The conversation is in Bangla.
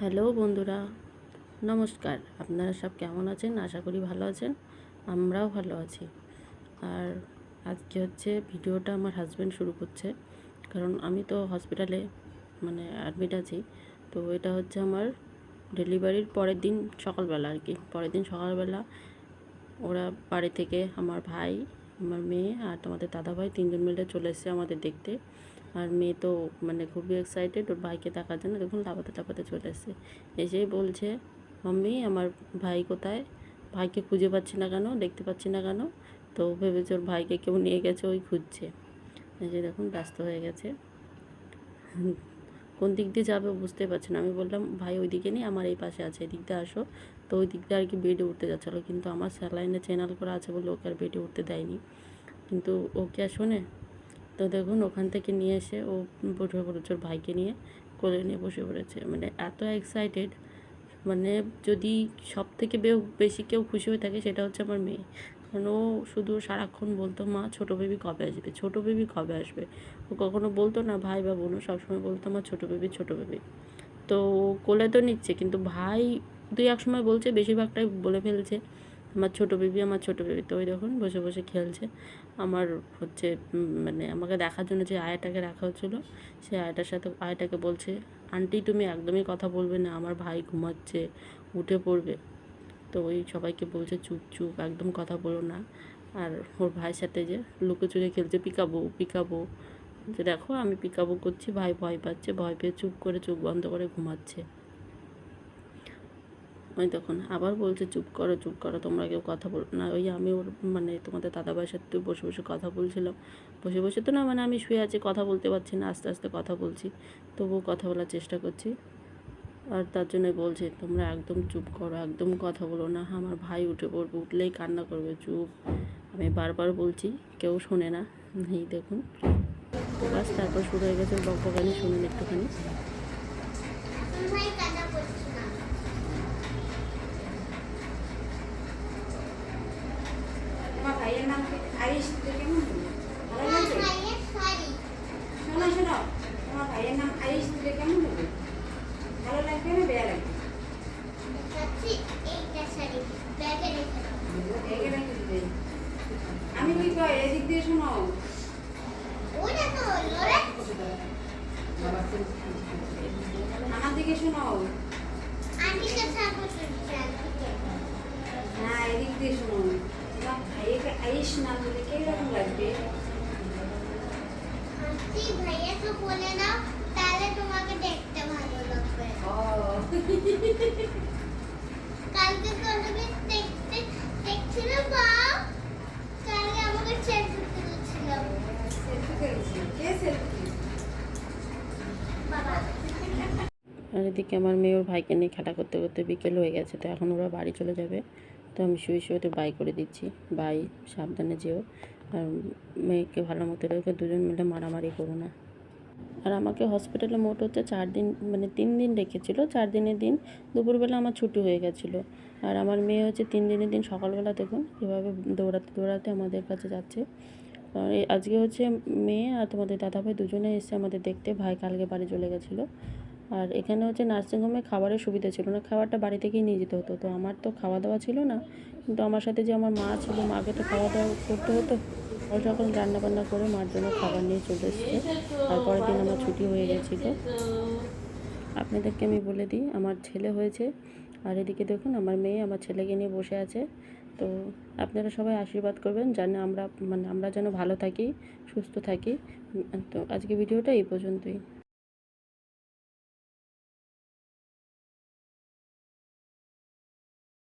হ্যালো বন্ধুরা, নমস্কার। আপনারা সব কেমন আছেন? আশা করি ভালো আছেন। আমরাও ভালো আছি। আর আজকে হচ্ছে ভিডিওটা আমার হাজব্যান্ড শুরু করছে। কারণ আমি তো হসপিটালে মানে অ্যাডমিট আছি। তো এটা হচ্ছে আমার ডেলিভারির পরের দিন সকালবেলা আর কি। পরের দিন সকালবেলা ওরা বাড়ি থেকে আমার ভাই, আমার মেয়ে আর তোমাদের দাদাভাই তিনজন মিলে চলে এসেছে আমাদের দেখতে। আর মেয়ে তো মানে খুবই এক্সাইটেড ওর ভাইকে দেখার জন্য দেখুন লাফাতে লাফাতে চলে এসেছে। এসেই বলছে, মাম্মি, আমার ভাই কোথায়? ভাইকে খুঁজে পাচ্ছি না কেন? দেখতে পাচ্ছি না কেন? তো ভেবেছে ওর ভাইকে কেউ নিয়ে গেছে, ওই খুঁজছে। এই যে দেখুন ব্যস্ত হয়ে গেছে। কোন দিক দিয়ে যাবে বুঝতে পারছে না। আমি বললাম, ভাই ওই দিকে নেই, আমার এই পাশে আছে, এদিক দিয়ে আসো। তো ওই দিক দিয়ে আর কি বেডে উঠতে যাচ্ছিল, কিন্তু আমার স্যালাইনে চ্যানেল করা আছে বলে ওকে আর বেডে উঠতে দেয়নি। কিন্তু ও কি আর শোনে তো দেখুন ওখান থেকে নিয়ে এসে ও বসে পড়েছে ওর ভাইকে নিয়ে, কোলে নিয়ে বসে পড়েছে। মানে এত এক্সাইটেড মানে যদি সব থেকে বেশি কেউ খুশি হয়ে থাকে সেটা হচ্ছে আমার মেয়ে। কারণ ও শুধু সারাক্ষণ বলতো, মা, ছোটো বেবি কবে আসবে? ছোটো বেবি কবে আসবে? ও কখনো বলতো না, ভাই বা বোনও সবসময় বলতো আমার ছোটো বেবি ছোটো বেবি তো কোলে তো নিচ্ছে, কিন্তু ভাই দুই এক সময় বলছে, বেশিরভাগটাই বলে ফেলছে। আমার ছোটো বেবি, আমার ছোটো বেবি তো ওই দেখুন বসে বসে খেলছে। আমার হচ্ছে মানে আমাকে দেখার জন্য যে আয়াটাকে রাখা হচ্ছিল, সে আয়াটার সাথে, আয়াটাকে বলছে, আন্টি, তুমি একদমই কথা বলবে না, আমার ভাই ঘুমাচ্ছে, উঠে পড়বে। তো ওই সবাইকে বলছে, চুপ চুপ, একদম কথা বলো না। আর ওর ভাইয়ের সাথে যে লুকোচুরি খেলছে, পিকাবো পিকাবো। যে দেখো আমি পিকাবো করছি, ভাই ভয় পাচ্ছে, ভয় পেয়ে চুপ করে, চোখ বন্ধ করে ঘুমাচ্ছে। ওই তখন আবার বলছে, চুপ করো চুপ করো, তোমরা কেউ কথা বলো না, ওই আমি ওর মানে তোমাদের দাদাভাইয়ের সাথে বসে বসে কথা বলছিলাম। বসে বসে তো না মানে আমি শুয়ে আছি, কথা বলতে পারছি না, আস্তে আস্তে কথা বলছি। তবুও কথা বলার চেষ্টা করছি। আর তার জন্য বলছে, তোমরা একদম চুপ করো, একদম কথা বলো না। আমার ভাই উঠে পড়বে, উঠলেই কান্না করবে, চুপ। আমি বারবার বলছি, কেউ শোনে না। এই দেখুন। বাস, তারপর শুরু হয়ে গেছে বকবকানি, শুনুন একটুখানি তোমায় কাদা করছি না তোমার ভাইয়ের নাম কি? আয়ুষ তো কেমন হলো? ভালো আমার লাগছে? ভাইয়ের শাড়ি শোনো শোনো তোমার ভাইয়ের নাম আয়ুষ দিলে কেমন হবে? ভালো লাগবে না? বেয়া লাগবে? দাও। আমি কি কই এদিক দিয়ে শোনো। আমার দিকে শোনো। না এদিক দিয়ে শোনো। তোমার ভাইয়েকে আয়ুষ নাম দিলে কীরকম লাগবে? আন্টি ভাইয়াকে বলে নাও তাহলে তোমাকে দেখতে ভালো লাগবে। কালকে কলবে দেখতে দেখছিল বাপ কালকে আমাকে সেলফি তুলছিল। সেলফি করেছি কে সেলফি বাবা। আর এদিকে আমার মেয়ে ওর ভাইকে নিয়ে খেলা করতে করতে বিকেল হয়ে গেছে তো এখন ওরা বাড়ি চলে যাবে। তো আমি শুয়ে শুয়ে ওদের বাই করে দিচ্ছি। বাই সাবধানে যেও। আর মেয়েকে ভালো মতো রেখে দুজন মিলে মারামারি করো না। আর আমাকে হসপিটালে মোট হচ্ছে চার দিন মানে তিন দিন রেখেছিল। চার দিনের দিন দুপুরবেলা আমার ছুটি হয়ে গেছিল। আর আমার মেয়ে হচ্ছে তিন দিনের দিন সকালবেলা দেখুন এভাবে দৌড়াতে দৌড়াতে আমাদের কাছে যাচ্ছে। আজকে হচ্ছে মেয়ে আর তোমাদের দাদাভাই দুজনে এসে আমাদের দেখতে ভাই কালকে বাড়ি চলে গেছিল। আর এখানে হচ্ছে নার্সিংহোমে খাবারের সুবিধা ছিল না, খাবারটা বাড়ি থেকেই নিয়ে যেতে হতো। তো আমার তো খাওয়া দাওয়া ছিল না, কিন্তু আমার সাথে যে আমার মা ছিল, মাকে তো খাওয়া দাওয়া করতে হতো। ও সকল রান্না বান্না করে মার জন্য খাবার নিয়ে চলে এসেছে। আর পরের দিন আমার ছুটি হয়ে গেছিল। আপনাদেরকে আমি বলে দিই, আমার ছেলে হয়েছে। আর এদিকে দেখুন, আমার মেয়ে আমার ছেলেকে নিয়ে বসে আছে। তো আপনারা সবাই আশীর্বাদ করবেন, যেন আমরা মানে আমরা যেন ভালো থাকি, সুস্থ থাকি। তো আজকে ভিডিওটা এই পর্যন্তই।